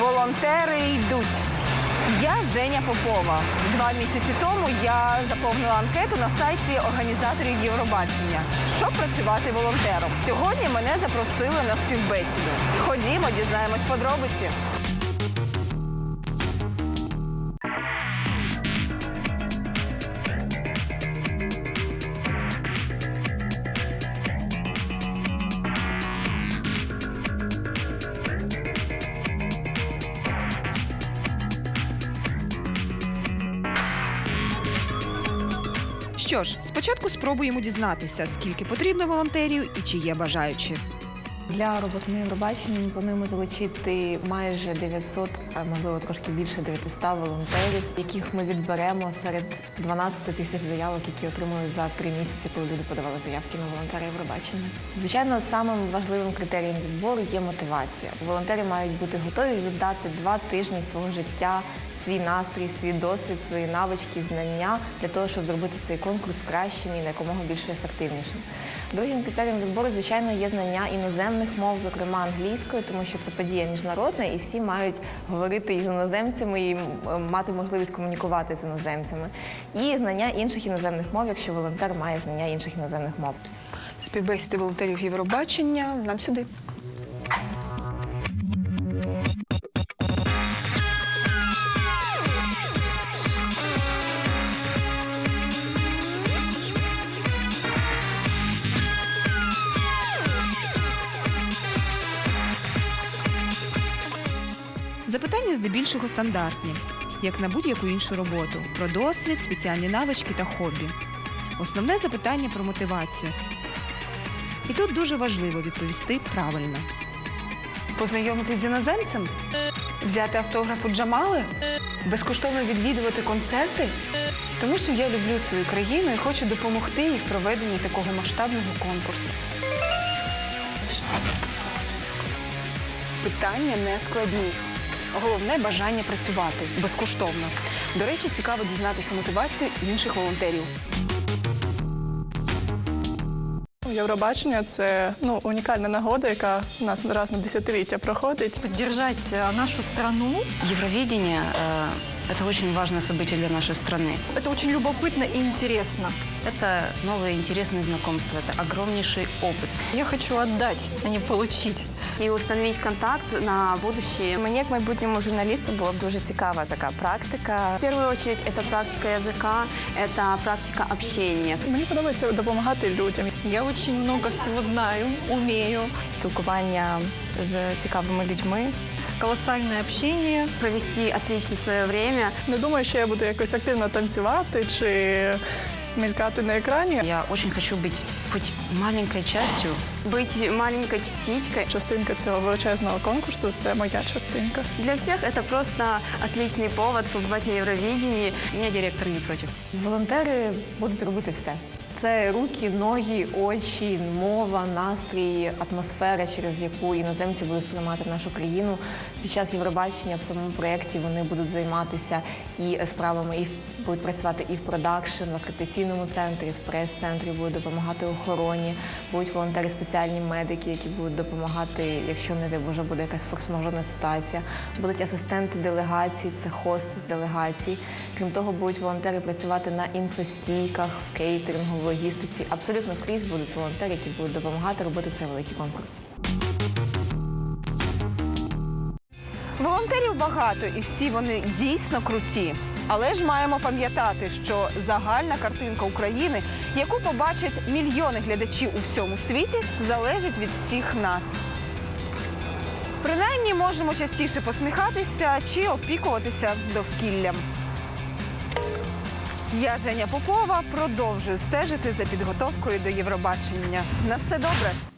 волонтери йдуть. Я Женя Попова. Два місяці тому я заповнила анкету на сайті організаторів Євробачення, щоб працювати волонтером. Сьогодні мене запросили на співбесіду. Ходімо, дізнаємось подробиці. Що ж, спочатку спробуємо дізнатися, скільки потрібно волонтерів і чи є бажаючі. Для роботи на Євробаченні ми плануємо залучити майже 900, а можливо трошки більше 900 волонтерів, яких ми відберемо серед 12 тисяч заявок, які отримали за три місяці, коли люди подавали заявки на волонтера Євробачення. Звичайно, самим важливим критерієм відбору є мотивація. Волонтери мають бути готові віддати два тижні свого життя. Свій настрій, свій досвід, свої навички, знання для того, щоб зробити цей конкурс кращим і на якомога більш ефективнішим. Другим критерієм відбору, звичайно, є знання іноземних мов, зокрема англійської, тому що це подія міжнародна, і всі мають говорити із іноземцями і мати можливість комунікувати з іноземцями. І знання інших іноземних мов, якщо волонтер має знання інших іноземних мов. Співбесіди волонтерів Євробачення нам сюди. Запитання здебільшого стандартні, як на будь-яку іншу роботу, про досвід, спеціальні навички та хобі. Основне запитання про мотивацію. І тут дуже важливо відповісти правильно. Познайомитись з іноземцем, взяти автограф у Джамали, безкоштовно відвідувати концерти. Тому що я люблю свою країну і хочу допомогти їй в проведенні такого масштабного конкурсу. Питання не складні. Головне бажання працювати безкоштовно. До речі, цікаво дізнатися мотивацію інших волонтерів. Євробачення це ну унікальна нагода, яка у нас раз на десятиліття проходить. поддержать э, нашу страну. Євровідення э, – это очень важное событие для нашей страны. Это очень любопытно и интересно. Это новые интересные знакомства, это огромнейший опыт. Я хочу отдать, а не получить. і установити контакт на будущее. Мені, як майбутньому журналісту, була б дуже цікава така практика. В первую очередь, это практика языка, это практика общения. Мені подобається допомагати людям. Я очень много всего знаю, умею. Спілкування з цікавими людьми. Колоссальное общение. Провести отлично свое время. Не думаю, що я буду якось активно танцювати чи мелькати на екрані. Я очень хочу быть хоть маленькой частью Быть маленькой частичкой. Частинка цього величезного конкурсу це моя частинка. Для всех это просто отличный повод побывать на Евровидении. У меня директор не против. Волонтери будуть робити все. Це руки, ноги, очі, мова, настрій, атмосфера, через яку іноземці будуть сприймати нашу країну. Під час Євробачення в самому проєкті вони будуть займатися і справами, і будуть працювати і в продакшн, в акредитаційному центрі, в прес-центрі, будуть допомагати охороні, будуть волонтери спеціальні медики, які будуть допомагати, якщо не дай Боже буде якась форс-мажорна ситуація. Будуть асистенти делегацій, це хости з делегацій. Крім того, будуть волонтери працювати на інфостійках, в кейтерингу, в логістиці. Абсолютно скрізь будуть волонтери, які будуть допомагати робити цей великий конкурс. Волонтерів багато і всі вони дійсно круті. Але ж маємо пам'ятати, що загальна картинка України, яку побачать мільйони глядачів у всьому світі, залежить від всіх нас. Принаймні можемо частіше посміхатися чи опікуватися довкіллям. Я Женя Попова продовжую стежити за підготовкою до Євробачення. На все добре.